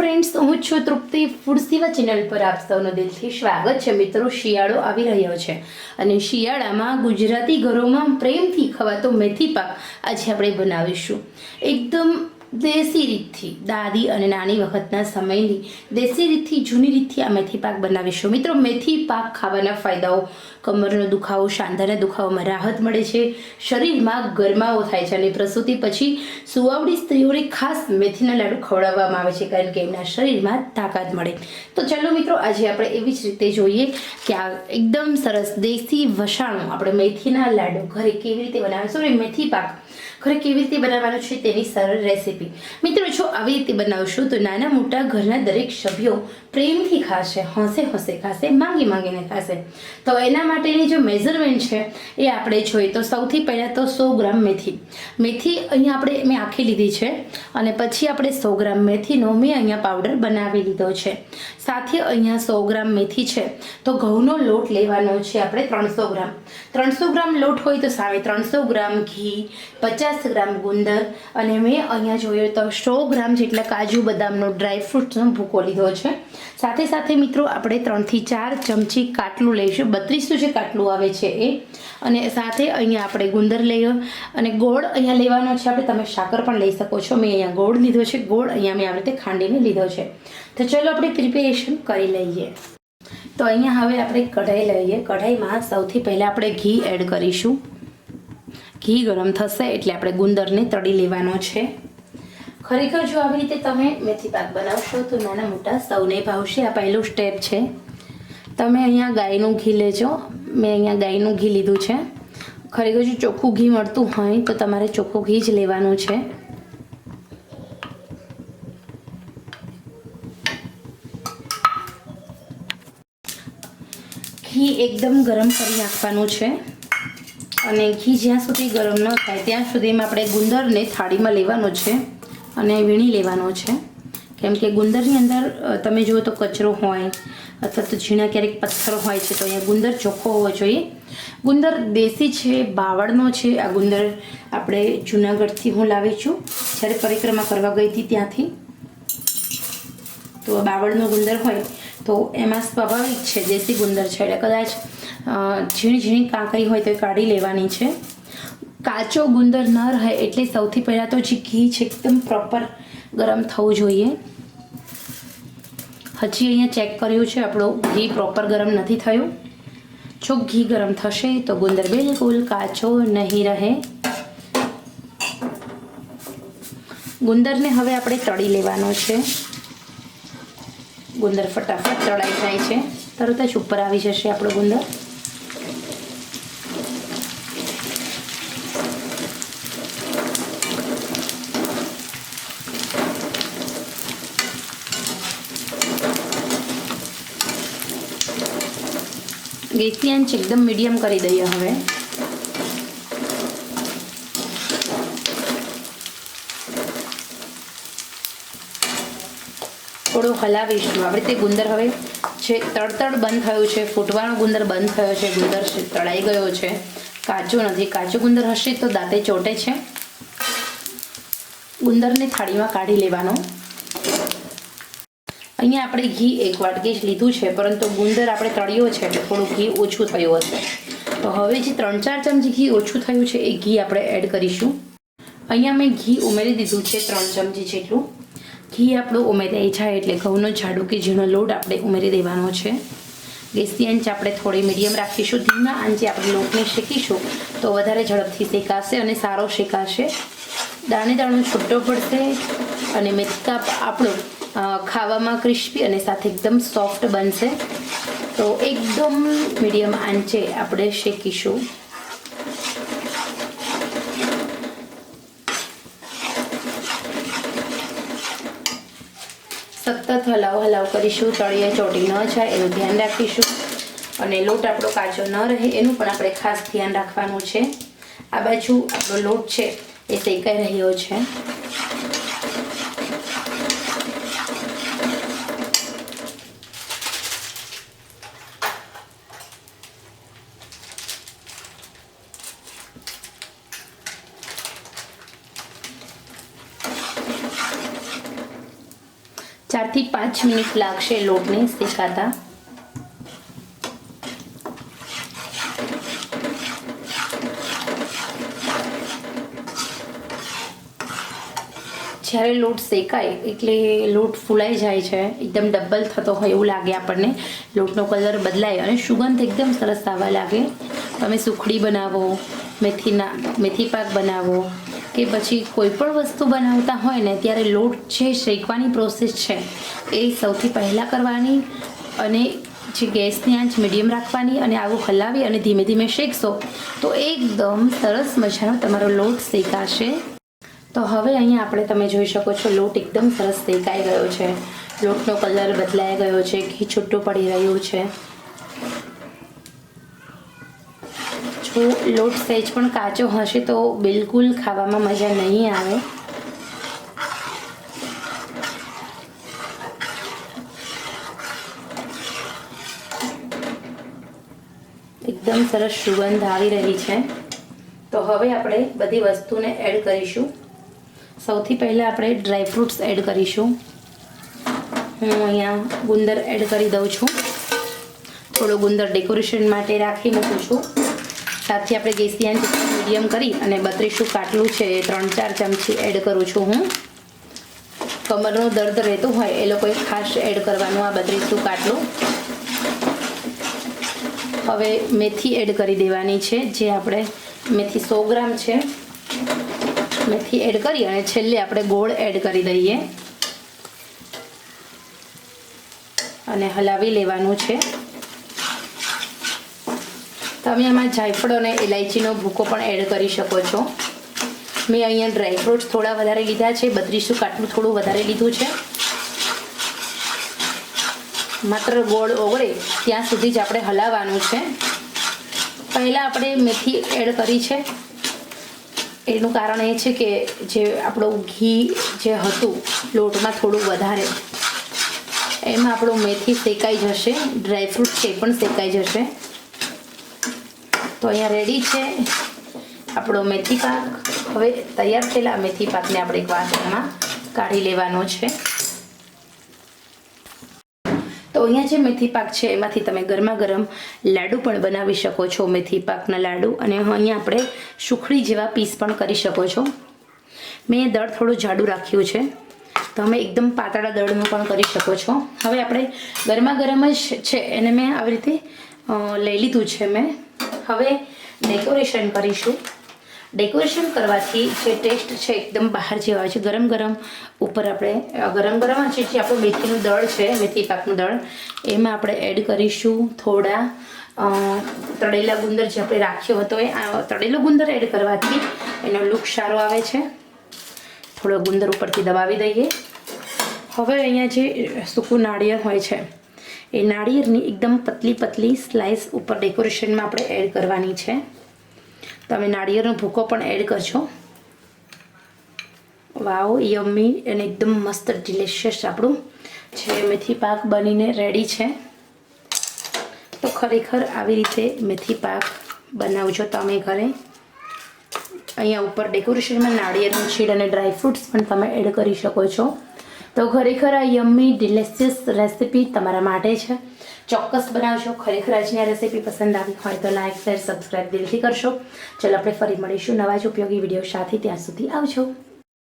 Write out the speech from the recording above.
Friends હું છું તૃપ્તિ food સેવા ચેનલ પર આપ સૌનું દિલથી સ્વાગત છે. મિત્રો, શિયાળો આવી રહ્યો છે અને શિયાળામાં ગુજરાતી ઘરોમાં પ્રેમથી ખવાતો મેથી પાક આજે આપણે બનાવીશું. એકદમ દેશી રીતથી, દાદી અને નાની વખતના સમયની દેશી રીતથી, જૂની રીતથી આ મેથી પાક બનાવીશું. મિત્રો, મેથી પાક ખાવાના ફાયદાઓ, કમરનો દુખાવો, સાંધાના દુખાવામાં રાહત મળે છે, શરીરમાં ગરમાવો થાય છે અને પ્રસૂતિ પછી સુવાવડી સ્ત્રીઓને ખાસ મેથીના લાડુ ખવડાવવામાં આવે છે કારણ કે એમના શરીરમાં તાકાત મળે. તો ચાલો મિત્રો, આજે આપણે એવી જ રીતે જોઈએ કે આ એકદમ સરસ દેશી વસાણું આપણે મેથીના લાડુ ઘરે કેવી રીતે બનાવીશું અને મેથી પાક ઘરે કેવી રીતે બનાવવાનું છે તેની સરળ રેસીપી મિત્રો, જો આવી રીતે બનાવશો તો નાના મોટા ઘરના દરેક સભ્યો પ્રેમથી ખાશે, હસે હસે ખાશે, માંગી માંગીને ખાશે. તો એના માટેની જો મેઝરમેન્ટ છે એ આપણે જોઈએ તો સૌથી પહેલાં તો સો ગ્રામ મેથી. મેથી અહીંયા આપણે મેં આખી લીધી છે અને પછી આપણે સો ગ્રામ મેથીનો મેં અહીંયા પાવડર બનાવી લીધો છે. સાથે અહીંયા સો ગ્રામ મેથી છે. તો ઘઉંનો લોટ લેવાનો છે આપણે ત્રણસો ગ્રામ. ત્રણસો ગ્રામ લોટ હોય તો સામે ત્રણસો ગ્રામ ઘી, પચાસ ગ્રામ ગુંદર અને મેં અહીંયા જોયો તો સો ગ્રામ જેટલા કાજુ બદામનો ડ્રાયફ્રૂટ્સનો ભૂકો લીધો છે. સાથે સાથે મિત્રો આપણે ત્રણથી ચાર ચમચી કાટલું લઈશું. બત્રીસનું જે કાટલું આવે છે એ. અને સાથે અહીંયા આપણે ગુંદર લઈએ. અને ગોળ અહીંયા લેવાનો છે. આપણે તમે સાકર પણ લઈ શકો છો. મેં અહીંયા ગોળ લીધો છે. ગોળ અહીંયા મેં આવી રીતે ખાંડીને લીધો છે. તો ચલો આપણે પ્રિપેરેશન કરી લઈએ. તો અહીંયા હવે આપણે કઢાઈ લઈએ. કઢાઈમાં સૌથી પહેલાં આપણે ઘી એડ કરીશું. ઘી ગરમ થશે એટલે આપણે ગુંદરને તળી લેવાનો છે. ખરેખર જો આવી રીતે તમે મેથી પાક બનાવશો તો નાના મોટા સૌને ભાવશે. આ પહેલું સ્ટેપ છે. તમે અહીંયા ગાયનું ઘી લેજો. મેં અહીંયા ગાયનું ઘી લીધું છે. ખરેખર જો ચોખ્ખું ઘી મળતું હોય તો તમારે ચોખ્ખું ઘી જ લેવાનું છે. ઘી એકદમ ગરમ કરી નાખવાનું છે. અને ઘી જ્યાં સુધી ગરમ ન થાય, ત્યાં સુધીમાં આપણે ગુંદરને થાળીમાં લેવાનો છે અને વીણી લેવાનો છે. કેમ કે ગુંદરની અંદર તમે જુઓ તો કચરો હોય, અથવા તો ઝીણા ક્યારેક પથ્થર હોય છે, તો અહીંયા ગુંદર ચોખ્ખો હોવો જોઈએ. ગુંદર દેશી છે, બાવળનો છે, આ ગુંદર આપણે જુનાગઢથી હું લાવી છું. જ્યારે પરિક્રમા કરવા ગઈ હતી ત્યાંથી. તો બાવળનો ગુંદર હોય તો એમાં સ્વાભાવિક છે, દેશી ગુંદર છે. એટલે કદાચ ઝીણી ઝીણી કાંકરી હોય તો કાઢી લેવાની છે. કાચો ગુંદર ન રહે એટલે સૌથી પહેલાં તો જે ઘી છે, એકદમ પ્રોપર ગરમ થવું જોઈએ. હજી અહીંયા ચેક કર્યું છે, આપણું ઘી પ્રોપર ગરમ નથી થયું. જો ઘી ગરમ થશે, તો ગુંદર બિલકુલ કાચો નહીં રહે. ગુંદરને હવે આપણે તળી લેવાનો છે. ગુંદર ફટાફટ તળાઈ જાય છે. તરત જ ઉપર આવી જશે આપણો ગુંદર. ગેસની આંચ એકદમ મીડિયમ કરી દઈએ હવે. થોડું હલાવીશું આપણે તે ગુંદર હવે છે, તડતડ બંધ થયું છે. ફૂટવાનો ગુંદર બંધ થયો છે. ગુંદર તળાઈ ગયો છે. કાચો નથી. કાચો ગુંદર હશે તો દાંતે ચોટે છે. ગુંદરને થાળીમાં કાઢી લેવાનો. અહીંયા આપણે ઘી એક વાટકી જ લીધું છે, પરંતુ ગુંદર આપણે તળ્યો છે, એટલે થોડું ઘી ઓછું થયું હશે. તો હવે જે ત્રણ ચાર ચમચી ઘી ઓછું થયું છે, એ ઘી આપણે એડ કરીશું. અહીંયા મેં ઘી ઉમેરી દીધું છે, ત્રણ ચમચી જેટલું. ઘી આપણું ઉમેરાઈ જાય એટલે ઘઉંનો જાડો કે ઝીણો લોટ આપણે ઉમેરી દેવાનો છે. ગેસની આંચ આપણે થોડી મીડિયમ રાખીશું. ધીમા આંચે આપણે લોટને શેકીશું તો વધારે ઝડપથી શેકાશે અને સારો શેકાશે. દાણે દાણો છૂટો પડશે અને મેથકાપ આપણું ખાવામાં ક્રિસ્પી અને સાથે એકદમ સોફ્ટ બનશે. તો એકદમ મીડિયમ આંચે આપણે શેકીશું. સતત હલાવ હલાવ કરીશું, તળિયે ચોટી ન જાય, એનું ધ્યાન રાખીશું. અને લોટ આપણો કાચો ન રહે, એનું પણ આપણે ખાસ ધ્યાન રાખવાનું છે. આ બાજુ આપણો લોટ છે, એ શેકાઈ રહ્યો છે? ચારથી પાંચ મિનિટ લાગશે લોટને શેકાતા. જ્યારે લોટ શેકાય એટલે લોટ ફૂલાઈ જાય છે, એકદમ ડબલ થતો હોય એવું લાગે આપણને. લોટનો કલર બદલાય અને સુગંધ એકદમ સરસ આવવા લાગે. તમે સુખડી બનાવો, મેથીના મેથી પાક બનાવો કે પછી કોઈ પણ વસ્તુ બનાવતા હોય ને, ત્યારે લોટ છે શેકવાની પ્રોસેસ છે, એ સૌથી પહેલાં કરવાની અને જે ગેસની આંચ મીડિયમ રાખવાની અને આવું હલાવી અને ધીમે ધીમે શેકશો, તો એકદમ સરસ મજાનો તમારો લોટ શેકાશે. તો હવે અહીંયા આપણે તમે જોઈ શકો છો, લોટ એકદમ સરસ શેકાઈ ગયો છે. લોટનો કલર બદલાઈ ગયો છે, ઘી છૂટું પડી રહ્યું છે. જો લોટ સહેજ પણ કાચો હશે તો બિલકુલ ખાવામાં મજા નહીં આવે. એકદમ સરસ સુગંધ આવી રહી છે. તો હવે આપણે બધી વસ્તુને એડ કરીશું. સૌથી પહેલાં આપણે ડ્રાયફ્રૂટ્સ એડ કરીશું. હું અહીંયા ગુંદર એડ કરી દઉં છું. થોડો ગુંદર ડેકોરેશન માટે રાખી મૂકું છું. સાથે આપણે ગેસની આંચ મીડિયમ કરી અને બત્રીસું કાટલું છે, એ ત્રણ ચાર ચમચી એડ કરું છું હું. કમરનો દર્દ રહેતું હોય, એ લોકોએ ખાસ એડ કરવાનું આ બત્રીસું કાટલું. હવે મેથી એડ કરી દેવાની છે, જે આપણે મેથી સો ગ્રામ છે. મેથી એડ કરી અને છેલ્લે આપણે ગોળ એડ કરી દઈએ. અને હલાવી લેવાનું છે. તમે આમાં જાયફળ અને ઇલાયચીનો ભૂકો પણ એડ કરી શકો છો. મેં અહીંયા ડ્રાયફ્રૂટ્સ થોડા વધારે લીધા છે, બત્રીસું કાટલું થોડું વધારે લીધું છે. માત્ર ગોળ ઓગળે ત્યાં સુધી જ આપણે હલાવવાનું છે. પહેલાં આપણે મેથી એડ કરી છે. એનું કારણ એ છે કે જે આપણું ઘી જે હતું, લોટમાં થોડું વધારે, એમાં આપણું મેથી શેકાઈ જશે ડ્રાયફ્રૂટ છે પણ શેકાઈ જશે. તો અહીંયા રેડી છે. આપણો મેથી પાક. હવે તૈયાર થયેલા મેથી પાકને આપણે એક વાસણમાં કાઢી લેવાનો છે. તો અહીંયા જે મેથી પાક છે, એમાંથી તમે ગરમા ગરમ લાડુ પણ બનાવી શકો છો મેથી પાકના લાડુ. અને અહીંયા આપણે સુખડી જેવા પીસ પણ કરી શકો છો. મેં દળ થોડું જાડું રાખ્યું છે. તમે એકદમ પાતળા દળનું પણ કરી શકો છો. હવે આપણે ગરમા ગરમ જ છે, એને મેં આવી રીતે લઈ લીધું છે મેં. હવે ડેકોરેશન કરીશું. ડેકોરેશન કરવાથી જે ટેસ્ટ છે એકદમ બહાર જેવા આવે છે. ગરમ ગરમ ઉપર આપણે ગરમ ગરમ જે આપણું મેથીનું દળ છે, મેથી પાકનું દળ, એમાં આપણે એડ કરીશું થોડા તળેલા ગુંદર જે આપણે રાખ્યો હતો એ તળેલો ગુંદર એડ કરવાથી એનો લુક સારો આવે છે. થોડો ગુંદર ઉપરથી દબાવી દઈએ. હવે અહીંયા જે સૂકું નાળિયેર હોય છે એ નાળિયેરની એકદમ પતલી પતલી સ્લાઇસ ઉપર ડેકોરેશનમાં આપણે એડ કરવાની છે. તમે નાળિયેરનો ભૂકો પણ એડ કરજો. વાવ યમ્મી અને એકદમ મસ્ત ડિલિશિયસ આપણું છે મેથી પાક બનીને રેડી છે. તો ખરેખર આવી રીતે મેથી પાક બનાવજો તમે ઘરે. અહીંયા ઉપર ડેકોરેશનમાં નાળિયેરનું છીડ અને ડ્રાયફ્રૂટ્સ પણ તમે એડ કરી શકો છો. તો ખરેખર આ યમ્મી ડિલેશિયસ રેસીપી તમારા માટે છે. ચોક્કસ બનાવશો. ખરેખર આજની આ રેસીપી પસંદ આવી હોય તો લાઇક શેર સબસ્ક્રાઈબ દિલથી કરશો. ચલો, આપણે ફરી મળીશું નવા જ ઉપયોગી વીડિયો સાથે. ત્યાં સુધી આવજો.